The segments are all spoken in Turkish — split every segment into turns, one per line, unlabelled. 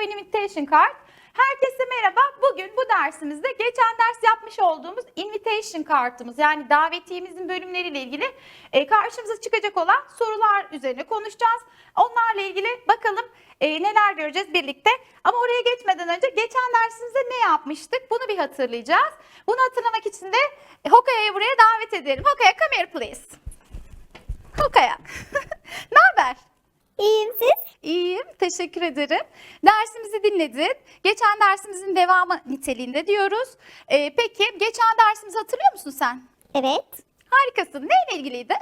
an Invitation Card. Herkese merhaba. Bugün bu dersimizde geçen ders yapmış olduğumuz invitation kartımız yani davetiyemizin bölümleriyle ilgili e, karşımıza çıkacak olan sorular üzerine konuşacağız. Onlarla ilgili bakalım e, neler göreceğiz birlikte. Ama oraya geçmeden önce geçen dersimizde ne yapmıştık? Bunu bir hatırlayacağız. Bunu hatırlamak için de Hokaya'yı buraya davet edelim. Hokaya come here please. Hokaya. ne haber?
İyiyim siz?
İyiyim, teşekkür ederim. Dersimizi dinledin. Geçen dersimizin devamı niteliğinde diyoruz. Ee, peki, geçen dersimizi hatırlıyor musun sen?
Evet.
Harikasın. Neyle ilgiliydi?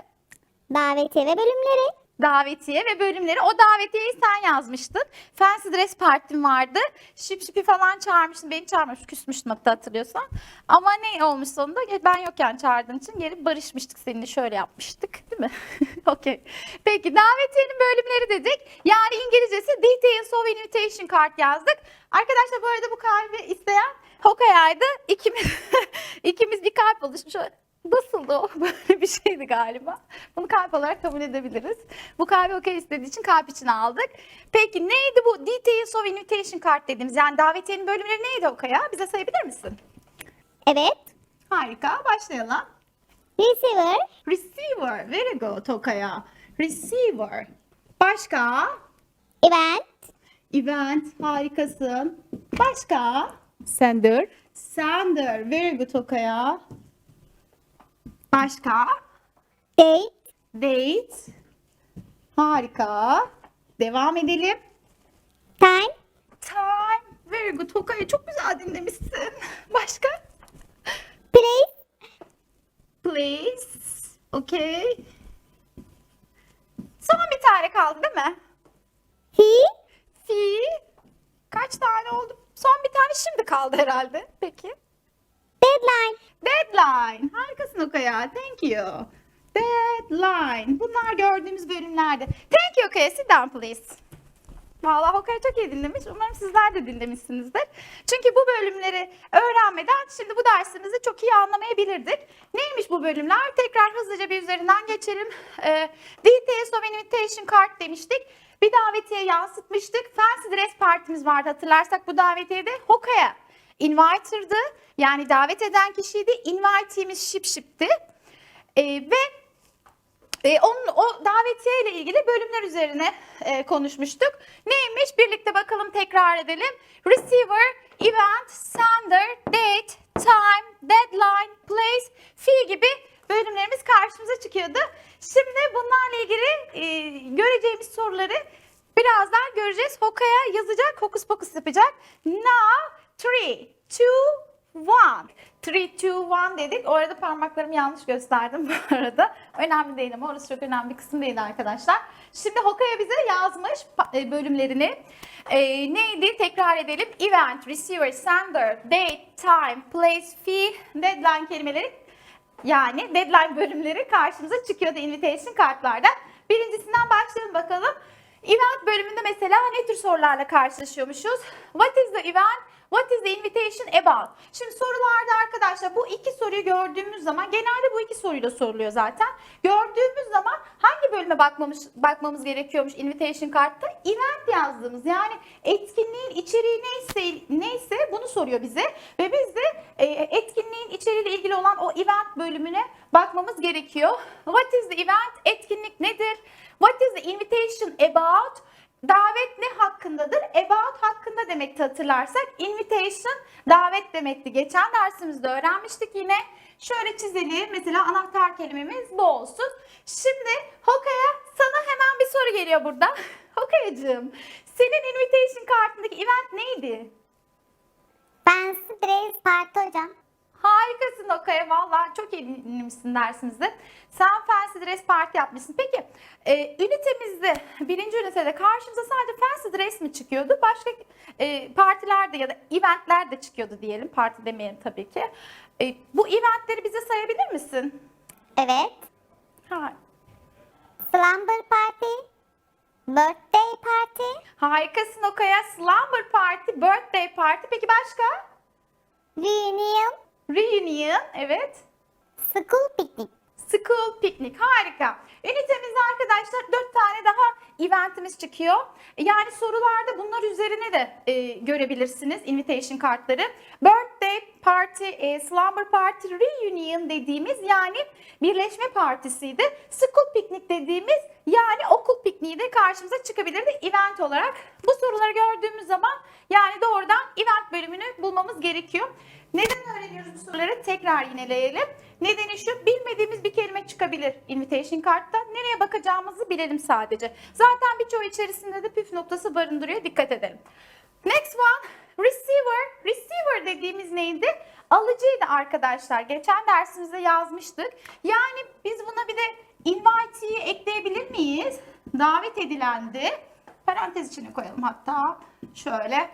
Davetiye ve bölümleri.
Davetiye ve bölümleri. O davetiyeyi sen yazmıştın. Fancy Dress Party'm vardı. Şip şipi falan çağırmıştın. Beni çağırmış. Küsmüştüm hatta hatırlıyorsan. Ama ne olmuş sonunda? Ben yokken çağırdığın için gelip barışmıştık seninle. Şöyle yapmıştık. Değil mi? Okey. Peki davetiyenin bölümleri dedik. Yani İngilizcesi Details of Invitation Card yazdık. Arkadaşlar bu arada bu kalbi isteyen Hokaya'ydı. İkimiz, ikimiz bir kalp oluşmuş. Nasıldı o? Böyle bir şeydi galiba. Bunu kalp olarak kabul edebiliriz. Bu kalbi okey istediği için kalp için aldık. Peki neydi bu Details of Invitation Card dediğimiz? Yani davetiyenin bölümleri neydi Okaya? Bize sayabilir misin?
Evet.
Harika. Başlayalım.
Receiver.
Receiver. Very good Okaya. Receiver. Başka?
Event.
Event. Harikasın. Başka?
Sender,
Sender. Very good Okaya. Başka?
Date.
Date. Harika. Devam edelim.
Time.
Time. Very good. Tokay'ı çok güzel dinlemişsin. Başka?
Place.
Place. Okay. Son bir tane kaldı değil mi?
Fee.
Fee. Kaç tane oldu? Son bir tane şimdi kaldı herhalde. Peki.
Deadline.
Harikasın Okaya. Thank you. Deadline. Bunlar gördüğümüz bölümlerde. Thank you Okaya. Sit down please. Vallahi Okaya çok iyi dinlemiş. Umarım sizler de dinlemişsinizdir. Çünkü bu bölümleri öğrenmeden şimdi bu dersimizi çok iyi anlamayabilirdik. Neymiş bu bölümler? Tekrar hızlıca bir üzerinden geçelim. Ee, Details of Invitation Card demiştik. Bir davetiye yansıtmıştık. Fancy Dress Partimiz vardı hatırlarsak bu davetiyede Hokaya inviter'dı. Yani davet eden kişiydi. Invitee'miz Şip Şip'ti. Ee, ve e, onun o davetiye ile ilgili bölümler üzerine e, konuşmuştuk. Neymiş? Birlikte bakalım tekrar edelim. Receiver, event, sender, date, time, deadline, place, fee gibi bölümlerimiz karşımıza çıkıyordu. Şimdi bunlarla ilgili e, göreceğimiz soruları birazdan göreceğiz. Hokaya yazacak, hokus pokus yapacak. Now, three, two, one. 3, 2, 1 dedik. O arada parmaklarımı yanlış gösterdim bu arada. Önemli değil ama orası çok önemli bir kısım değil arkadaşlar. Şimdi Hokaya bize yazmış e, bölümlerini. E, neydi? Tekrar edelim. Event, receiver, sender, date, time, place, fee, deadline kelimeleri yani deadline bölümleri karşımıza çıkıyordu invitation kartlarda. Birincisinden başlayalım bakalım. Event bölümünde mesela ne tür sorularla karşılaşıyormuşuz? What is the event? What is the invitation about? Şimdi sorularda arkadaşlar bu iki soruyu gördüğümüz zaman genelde bu iki soruyla soruluyor zaten. Gördüğümüz zaman hangi bölüme bakmamız, bakmamız gerekiyormuş invitation kartta? Event yazdığımız yani etkinliğin içeriği neyse neyse bunu soruyor bize ve biz de e, etkinliğin içeriğiyle ilgili olan o event bölümüne bakmamız gerekiyor. What is the event? Etkinlik nedir? What is the invitation about? Davet ne hakkındadır? About hakkında demekti hatırlarsak. Invitation davet demekti. Geçen dersimizde öğrenmiştik yine. Şöyle çizelim. Mesela anahtar kelimemiz bu olsun. Şimdi Hokaya sana hemen bir soru geliyor burada. Hokayacığım senin invitation kartındaki event neydi?
Fancy Dress Party hocam.
Harikasın Okaya valla çok iyi dinlemişsin dersimizde. Sen Fancy Dress Party yapmışsın. Peki e, ünitemizde birinci ünitede karşımıza sadece Fancy Dress mi çıkıyordu? Başka e, partilerde ya da eventler de çıkıyordu diyelim. Parti demeyelim tabii ki. E, bu eventleri bize sayabilir misin?
Evet.
Ha,
Slumber Party. Birthday Party.
harikasın Okaya. Slumber Party, Birthday Party. Peki başka?
Reunion.
Reunion, evet.
School Picnic.
School picnic. Harika. Ünitemizde arkadaşlar dört tane daha eventimiz çıkıyor. Yani sorularda bunlar üzerine de e, görebilirsiniz invitation kartları. Birthday party, e, slumber party, reunion dediğimiz yani birleşme partisiydi. School picnic dediğimiz yani okul pikniği de karşımıza çıkabilirdi event olarak. Bu soruları gördüğümüz zaman yani doğrudan event bölümünü bulmamız gerekiyor. Neden öğreniyoruz bu soruları? Tekrar yineleyelim. Nedeni şu, bilmediğimiz bir kelime çıkabilir invitation kartta. Nereye bakacağımızı bilelim sadece. Zaten birçoğu içerisinde de püf noktası barındırıyor. Dikkat edelim. Next one, receiver. Receiver dediğimiz neydi? Alıcıydı arkadaşlar. Geçen dersimizde yazmıştık. Yani biz buna bir de invitee'yi ekleyebilir miyiz? Davet edilendi. Parantez içine koyalım hatta. Şöyle.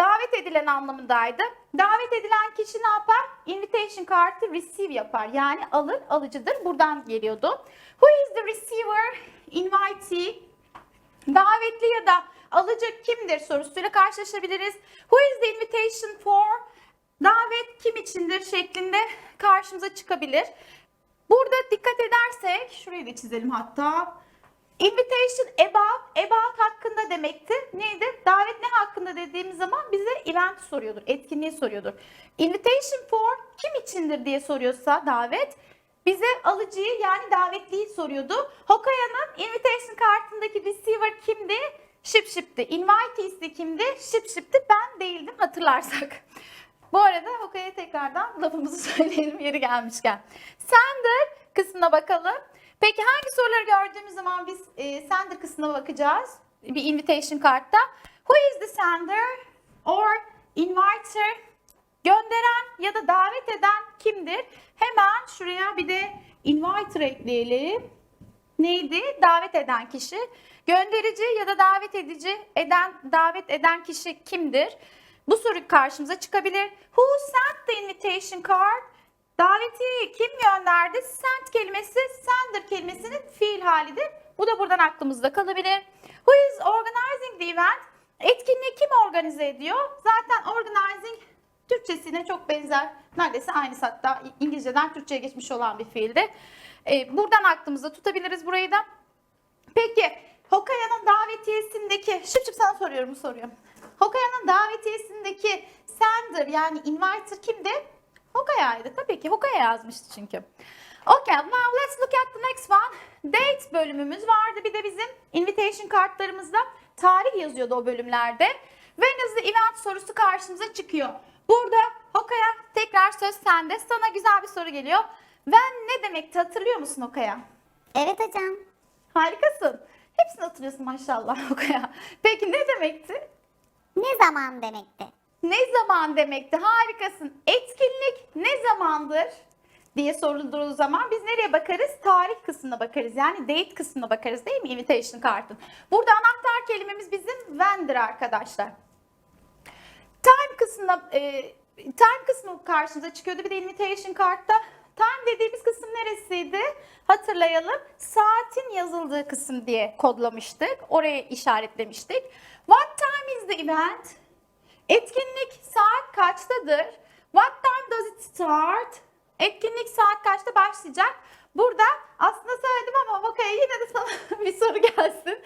Davet edilen anlamındaydı. Davet edilen kişi ne yapar? Invitation kartı receive yapar. Yani alır, alıcıdır. Buradan geliyordu. Who is the receiver? Invitee. Davetli ya da alıcı kimdir sorusuyla karşılaşabiliriz. Who is the invitation for? Davet kim içindir şeklinde karşımıza çıkabilir. Burada dikkat edersek, şurayı da çizelim hatta. Invitation about, about hakkında demekti. Neydi? Davet ne hakkında dediğimiz zaman bize event soruyordur, etkinliği soruyordur. Invitation for kim içindir diye soruyorsa davet bize alıcıyı yani davetliyi soruyordu. Hokaya'nın invitation kartındaki receiver kimdi? Şıp şıptı. Invitee'si kimdi? Şıp şıptı. Ben değildim hatırlarsak. Bu arada Hokaya'ya tekrardan lafımızı söyleyelim yeri gelmişken. Sender kısmına bakalım. Peki hangi soruları gördüğümüz zaman biz e, sender kısmına bakacağız? Bir invitation kartta. Who is the sender or inviter? Gönderen ya da davet eden kimdir? Hemen şuraya bir de inviter ekleyelim. Neydi? Davet eden kişi. Gönderici ya da davet edici eden davet eden kişi kimdir? Bu soru karşımıza çıkabilir. Who sent the invitation card? Davetiyeyi kim gönderdi? Sent kelimesi sender kelimesinin fiil halidir. Bu da buradan aklımızda kalabilir. Who is organizing the event? Etkinliği kim organize ediyor? Zaten organizing Türkçesine çok benzer. Neredeyse aynısı hatta İngilizceden Türkçe'ye geçmiş olan bir fiildi. Ee, buradan aklımızda tutabiliriz burayı da. Peki Hokaya'nın davetiyesindeki, şıp şıp sana soruyorum bu soruyu. Hokaya'nın davetiyesindeki sender yani inviter kimdi? Hokaya'ydı tabii ki. Hokaya yazmıştı çünkü. Okay, now let's look at the next one. Date bölümümüz vardı bir de bizim invitation kartlarımızda. Tarih yazıyordu o bölümlerde. When is the event sorusu karşımıza çıkıyor. Burada Hokaya tekrar söz sende. Sana güzel bir soru geliyor. When ne demekti hatırlıyor musun Hokaya?
Evet hocam.
Harikasın. Hepsini hatırlıyorsun maşallah Hokaya. Peki ne demekti?
Ne zaman demekti?
Ne zaman demekti? Harikasın. Etkinlik ne zamandır? diye sorulduğu zaman biz nereye bakarız? Tarih kısmına bakarız. Yani date kısmına bakarız değil mi? Invitation kartın. Burada anahtar kelimemiz bizim when'dir arkadaşlar. Time kısmına e, time kısmı karşımıza çıkıyordu. Bir de invitation kartta time dediğimiz kısım neresiydi? Hatırlayalım. Saatin yazıldığı kısım diye kodlamıştık. Oraya işaretlemiştik. What time is the event? Etkinlik saat kaçtadır? What time does it start? Etkinlik saat kaçta başlayacak? Burada aslında söyledim ama Vakaya yine de sana bir soru gelsin.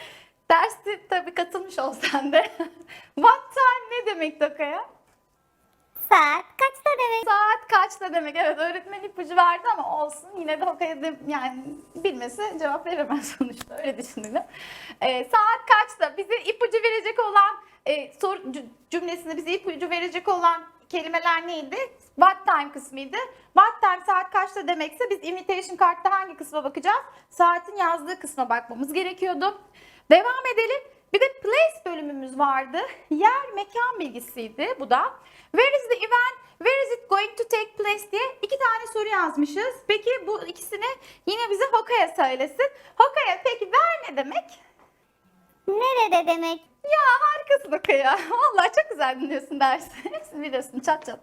Derste tabii katılmış olsan da. What time ne demek Vakaya?
Saat kaçta demek?
Saat kaçta demek? Evet öğretmen ipucu verdi ama olsun. Yine de Hokaya da yani bilmese cevap veremez sonuçta. Öyle düşünelim. Ee, saat kaçta? Bize ipucu verecek olan e, soru cü- cümlesinde bize ipucu verecek olan kelimeler neydi? What time kısmıydı. What time saat kaçta demekse biz invitation kartta hangi kısma bakacağız? Saatin yazdığı kısma bakmamız gerekiyordu. Devam edelim. Bir de place bölümümüz vardı. Yer mekan bilgisiydi bu da. Where is the event? Where is it going to take place diye iki tane soru yazmışız. Peki bu ikisini yine bize Hokaya söylesin. Hokaya peki where ne demek?
Nerede demek?
Ya harikasın Hokaya. Vallahi çok güzel dinliyorsun dersi. Hepsini biliyorsun çat çat.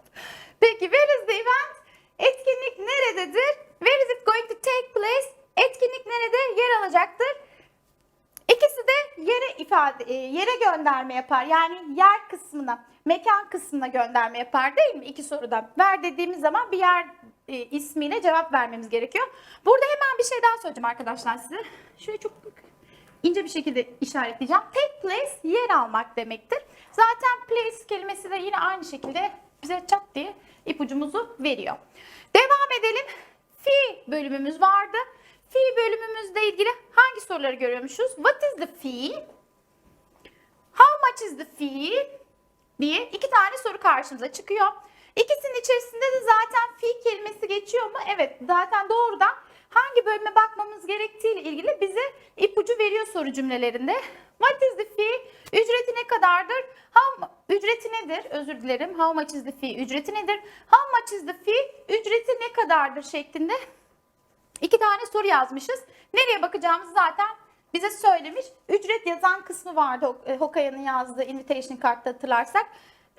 Peki where is the event? Etkinlik nerededir? Where is it going to take place? Etkinlik nerede yer alacaktır? İfade, e, yere gönderme yapar. Yani yer kısmına, mekan kısmına gönderme yapar değil mi? İki soruda. Ver dediğimiz zaman bir yer e, ismiyle cevap vermemiz gerekiyor. Burada hemen bir şey daha söyleyeceğim arkadaşlar size. Şöyle çok ince bir şekilde işaretleyeceğim. Take place yer almak demektir. Zaten place kelimesi de yine aynı şekilde bize çat diye ipucumuzu veriyor. Devam edelim. Fi bölümümüz vardı. Fi bölümümüzle ilgili hangi soruları görüyormuşuz? What is the fee? How much is the fee? diye iki tane soru karşımıza çıkıyor. İkisinin içerisinde de zaten fee kelimesi geçiyor mu? Evet zaten doğrudan hangi bölüme bakmamız gerektiğiyle ilgili bize ipucu veriyor soru cümlelerinde. What is the fee? Ücreti ne kadardır? How, ücreti nedir? Özür dilerim. How much is the fee? Ücreti nedir? How much is the fee? Ücreti ne kadardır şeklinde İki tane soru yazmışız. Nereye bakacağımızı zaten bize söylemiş. Ücret yazan kısmı vardı e, Hokaya'nın yazdığı invitation kartta hatırlarsak.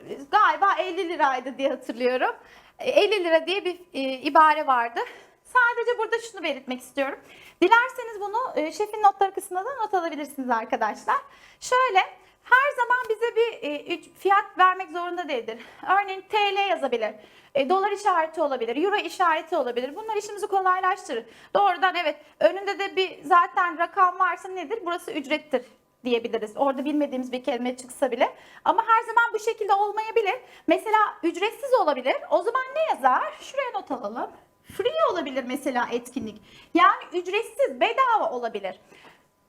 E, Galiba 50 liraydı diye hatırlıyorum. E, 50 lira diye bir e, ibare vardı. Sadece burada şunu belirtmek istiyorum. Dilerseniz bunu e, şefin notları kısmında da not alabilirsiniz arkadaşlar. Şöyle her zaman bize bir e, fiyat vermek zorunda değildir. Örneğin TL yazabilir. E, dolar işareti olabilir, euro işareti olabilir. Bunlar işimizi kolaylaştırır. Doğrudan evet önünde de bir zaten rakam varsa nedir? Burası ücrettir diyebiliriz. Orada bilmediğimiz bir kelime çıksa bile. Ama her zaman bu şekilde olmayabilir. Mesela ücretsiz olabilir. O zaman ne yazar? Şuraya not alalım. Free olabilir mesela etkinlik. Yani ücretsiz, bedava olabilir.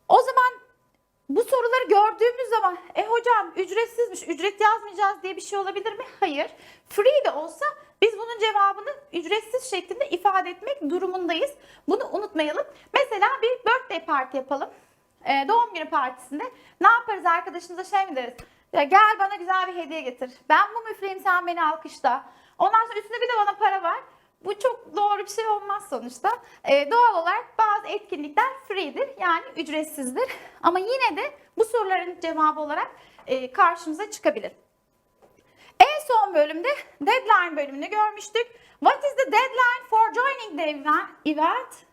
O zaman bu soruları gördüğümüz zaman e hocam ücretsizmiş, ücret yazmayacağız diye bir şey olabilir mi? Hayır. Free de olsa biz bunun cevabını ücretsiz şeklinde ifade etmek durumundayız. Bunu unutmayalım. Mesela bir birthday party yapalım. Ee, doğum günü partisinde ne yaparız arkadaşımıza şey mi deriz? Ya gel bana güzel bir hediye getir. Ben bu müfleyim sen beni alkışla. Ondan sonra üstüne bir de bana para ver. Bu çok doğru bir şey olmaz sonuçta. Ee, doğal olarak bazı etkinlikler free'dir yani ücretsizdir. Ama yine de bu soruların cevabı olarak e, karşımıza çıkabilir. En son bölümde deadline bölümünü görmüştük. What is the deadline for joining the event-?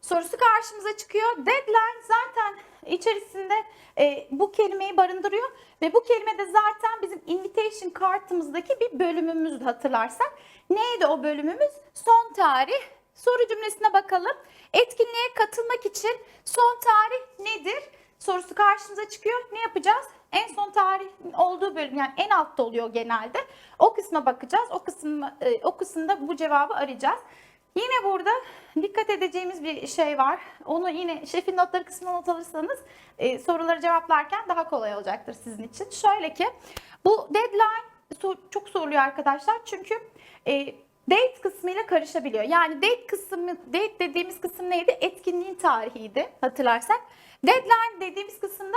Sorusu karşımıza çıkıyor. Deadline zaten içerisinde e, bu kelimeyi barındırıyor ve bu kelime de zaten bizim invitation kartımızdaki bir bölümümüzdü hatırlarsak. Neydi o bölümümüz? Son tarih. Soru cümlesine bakalım. Etkinliğe katılmak için son tarih nedir? Sorusu karşımıza çıkıyor. Ne yapacağız? En son tarih olduğu bölüm yani en altta oluyor genelde. O kısma bakacağız. O kısım e, o kısımda bu cevabı arayacağız. Yine burada dikkat edeceğimiz bir şey var. Onu yine şefin notları kısmına not alırsanız e, soruları cevaplarken daha kolay olacaktır sizin için. Şöyle ki bu deadline çok soruluyor arkadaşlar. Çünkü e, date kısmıyla karışabiliyor. Yani date kısmı, date dediğimiz kısım neydi? Etkinliğin tarihiydi hatırlarsak. Deadline dediğimiz kısımda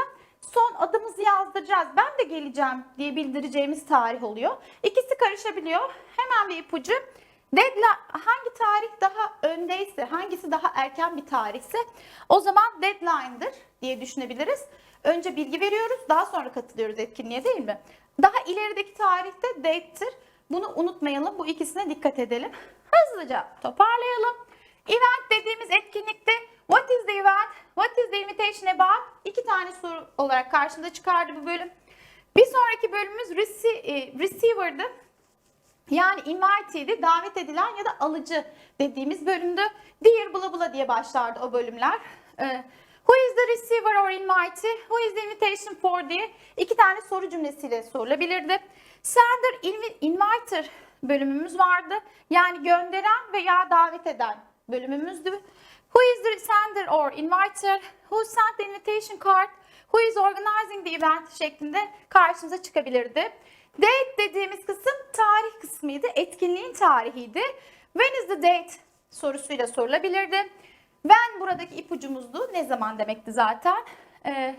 son adımızı yazdıracağız. Ben de geleceğim diye bildireceğimiz tarih oluyor. İkisi karışabiliyor. Hemen bir ipucu. Deadline hangi tarih öndeyse, hangisi daha erken bir tarihse o zaman deadline'dır diye düşünebiliriz. Önce bilgi veriyoruz, daha sonra katılıyoruz etkinliğe değil mi? Daha ilerideki tarihte date'tir. Bunu unutmayalım, bu ikisine dikkat edelim. Hızlıca toparlayalım. Event dediğimiz etkinlikte what is the event, what is the invitation about? İki tane soru olarak karşımıza çıkardı bu bölüm. Bir sonraki bölümümüz e, receiver'dı. Yani invitee'di, davet edilen ya da alıcı dediğimiz bölümde Dear bla bla diye başlardı o bölümler. Ee, Who is the receiver or invitee? Who is the invitation for diye iki tane soru cümlesiyle sorulabilirdi. Sender, invi- inviter bölümümüz vardı. Yani gönderen veya davet eden bölümümüzdü. Who is the sender or inviter? Who sent the invitation card? Who is organizing the event şeklinde karşımıza çıkabilirdi. Date dediğimiz kısım tarih kısmıydı. Etkinliğin tarihiydi. When is the date sorusuyla sorulabilirdi. When buradaki ipucumuzdu. Ne zaman demekti zaten. Ee,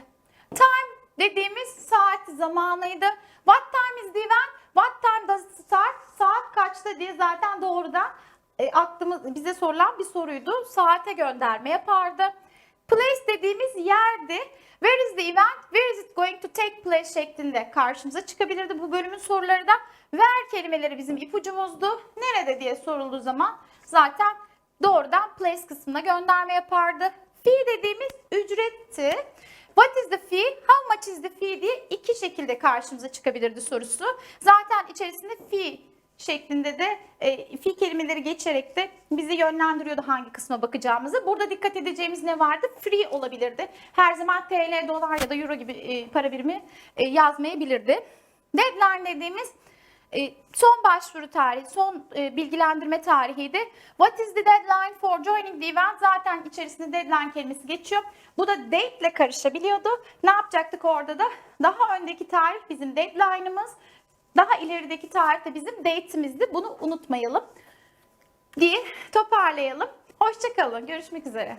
time dediğimiz saat zamanıydı. What time is the event? What time does it start? Saat kaçta diye zaten doğrudan e, aklımız bize sorulan bir soruydu. Saate gönderme yapardı. Place dediğimiz yerdi. Where is the event? Where is it going to take place şeklinde karşımıza çıkabilirdi bu bölümün soruları da. Where kelimeleri bizim ipucumuzdu. Nerede diye sorulduğu zaman zaten doğrudan place kısmına gönderme yapardı. Fee dediğimiz ücretti. What is the fee? How much is the fee diye iki şekilde karşımıza çıkabilirdi sorusu. Zaten içerisinde fee şeklinde de e, fi kelimeleri geçerek de bizi yönlendiriyordu hangi kısma bakacağımızı. Burada dikkat edeceğimiz ne vardı? Free olabilirdi. Her zaman TL, dolar ya da euro gibi e, para birimi e, yazmayabilirdi. Deadline dediğimiz e, son başvuru tarihi, son e, bilgilendirme tarihiydi. What is the deadline for joining the event? Zaten içerisinde deadline kelimesi geçiyor. Bu da date ile karışabiliyordu. Ne yapacaktık orada da? Daha öndeki tarih bizim deadline'ımız. Daha ilerideki tarih de bizim date'imizdi. Bunu unutmayalım diye toparlayalım. Hoşçakalın. Görüşmek üzere.